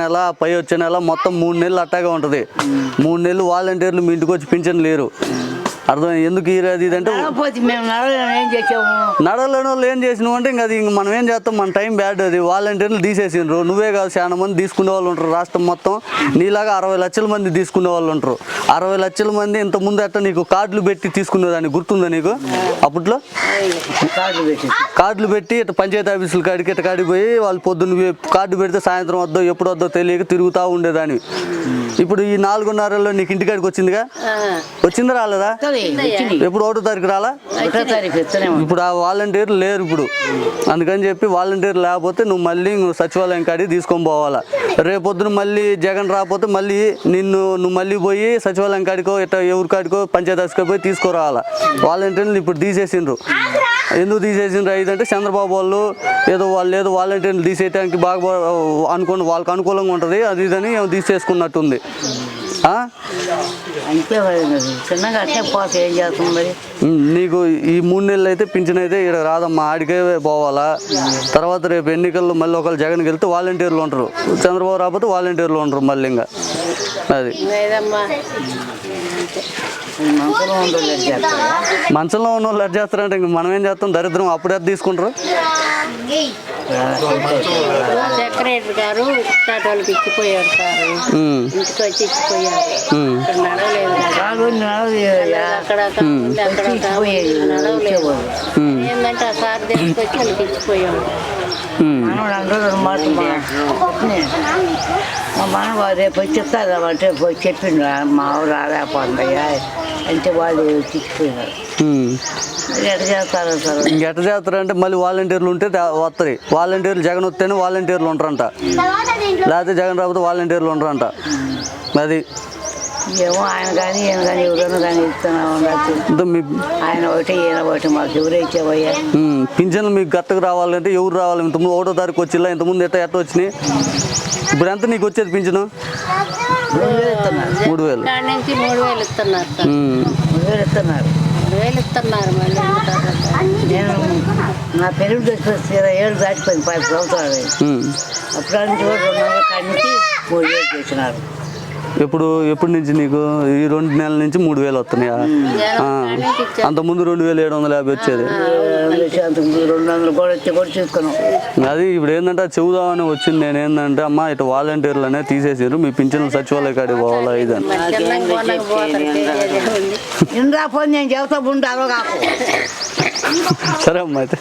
నెల పై వచ్చే నెల మొత్తం మూడు నెలలు అట్టాగా ఉంటుంది. మూడు నెలలు వాలంటీర్లు మీ ఇంటికి వచ్చి పింఛన్ లేరు. అర్థం ఎందుకు అది ఇది అంటే మేము ఏం చేసాము? నడవలేని వాళ్ళు ఏం చేసినావు అంటే ఇంకా అది ఇంక మనం ఏం చేస్తాం? మన టైం బ్యాడ్ అది. వాలంటీర్లు తీసేసిండ్రు. నువ్వే కాదు చాలా మంది తీసుకునే వాళ్ళు ఉంటారు రాష్ట్రం మొత్తం. నీలాగా అరవై లక్షల మంది తీసుకునే వాళ్ళు ఉంటారు. అరవై లక్షల మంది ఇంత ముందు అట్ట నీకు కార్డులు పెట్టి తీసుకునేదాన్ని? గుర్తుందా నీకు? అప్పట్లో? కార్డులు పెట్టి ఇట్లా పంచాయతీ ఆఫీసుల కాడికి ఇట్ట కాడికి పోయి వాళ్ళు పొద్దున్న కార్డు పెడితే సాయంత్రం వద్దో ఎప్పుడు వద్దో తెలియక తిరుగుతూ ఉండేదాన్ని. ఇప్పుడు ఈ నాలుగున్నరలో నీకు ఇంటికాడికి వచ్చిందిగా? వచ్చిందా రాలేదా? ఎప్పుడు ఒకటో తారీఖు రాలా? ఒకటో తారీఖు ఇప్పుడు ఆ వాలంటీర్లు లేరు ఇప్పుడు. అందుకని చెప్పి వాలంటీర్ లేకపోతే నువ్వు మళ్ళీ నువ్వు సచివాలయం కాడికి తీసుకొని పోవాలా. రేపొద్దున మళ్ళీ జగన్ రాకపోతే మళ్ళీ నిన్ను నువ్వు మళ్ళీ పోయి సచివాలయం కాడికో ఇట్లా ఎవరి కాడికో పంచాయతీ ఆఫీస్కో పోయి తీసుకురావాలా. వాలంటీర్లు ఇప్పుడు తీసేసిండ్రు. ఎందుకు తీసేసిండ్రు? ఇదంటే చంద్రబాబు వాళ్ళు ఏదో వాళ్ళు ఏదో వాలంటీర్లు తీసేయడానికి బాగా అనుకుని వాళ్ళకి అనుకూలంగా ఉంటుంది. అది ఇదని తీసేసుకున్నట్టుంది? అంతే మరి చిన్నగా అట్టే పోతే ఏం చేస్తాం మరి? ఉమ్, నీకు ఈ మూడు నెలలు అయితే పింఛన్ అయితే ఇక్కడ రాదమ్మా ఆడికే పోవాలా? తర్వాత రేపు ఎన్నికల్లో మళ్ళీ ఒకళ్ళు జగన్కి వెళ్తే వాలంటీర్లు ఉంటారు. చంద్రబాబు రాకపోతే వాలంటీర్లు ఉంటారు మళ్ళీ ఇంకా. అది. మంచంలో ఉన్న వాళ్ళు ఎట్ చేస్తారంటే ఇంక మనం ఏం చేస్తాం? దరిద్రం అప్పుడే తీసుకుంటారు. సెక్రటరీ గారు టాటాలకు ఇచ్చిపోయారు సార్. ఇంటికి వచ్చి ఇచ్చిపోయారు నడవలేదు. అక్కడ కాకుండా అక్కడ నడవలేదు. ఏంటంటే ఆ సార్ దగ్గరికి వచ్చి వాళ్ళకి ఇచ్చిపోయాము మా మనవాడు రేపు వచ్చి చెప్తారు? అంటే పోయి చెప్పిండు మా ఊరు రాలేకపోతుందయ్యా అంటే వాళ్ళు. మరి ఎట్లా చేస్తారో ఎట్ట చేస్తారంటే మళ్ళీ వాలంటీర్లు ఉంటే వస్తాయి వాలంటీర్లు జగన్ వస్తేనే వాలంటీర్లు ఉంటారంట లేకపోతే జగన్ రాకపోతే వాలంటీర్లు ఉంటారంట అది. ఏమో ఆయన కానీ ఈయన కానీ ఎవరైనా కానీ ఇస్తున్నా ఆయన ఒకటి ఈయన ఒకటి మాకు ఎవరు ఇచ్చేవయ్యా? పింఛన్లు మీకు గట్టకు రావాలంటే ఎవరు రావాలి? ఇంతకుముందు ఒకటో తారీఖు వచ్చిలా ఇంతకుముందు ఎట్ట ఎట్ట వచ్చినాయి? ఇప్పుడు ఎంత నీకు వచ్చేది పింఛను? ఇస్తున్నారు. మూడు వేలు. కాడ నుంచి మూడు వేలు ఇస్తున్నారు సార్. మూడు వేలు ఇస్తున్నారు. మూడు వేలు ఇస్తున్నారు మళ్ళీ? నేను నా పెరుగు తెచ్చి ఇరవై ఏళ్ళు దాటిపోయింది పది సంవత్సరాలు. ఉమ్. అప్పటి నుంచి కూడా రెండు వందల కాడి నుంచి మూడు వేలు చేసినారు. ఎప్పుడు ఎప్పటి నుంచి నీకు? ఈ రెండు నెలల నుంచి మూడు వేలు వస్తున్నాయా. అంతకుముందు రెండు వేలు ఏడు వందల యాభై వచ్చేది. అది ఇప్పుడు ఏంటంటే అది చెబుదామని వచ్చింది నేను ఏంటంటే అమ్మ ఇటు వాలంటీర్లు అనేది తీసేసారు మీ పింఛన్లు సచివాలయ కాడికి పోవాలా ఇదని ఇంద్రా ఫోన్ నేను చెబుతా సరే అమ్మ అయితే.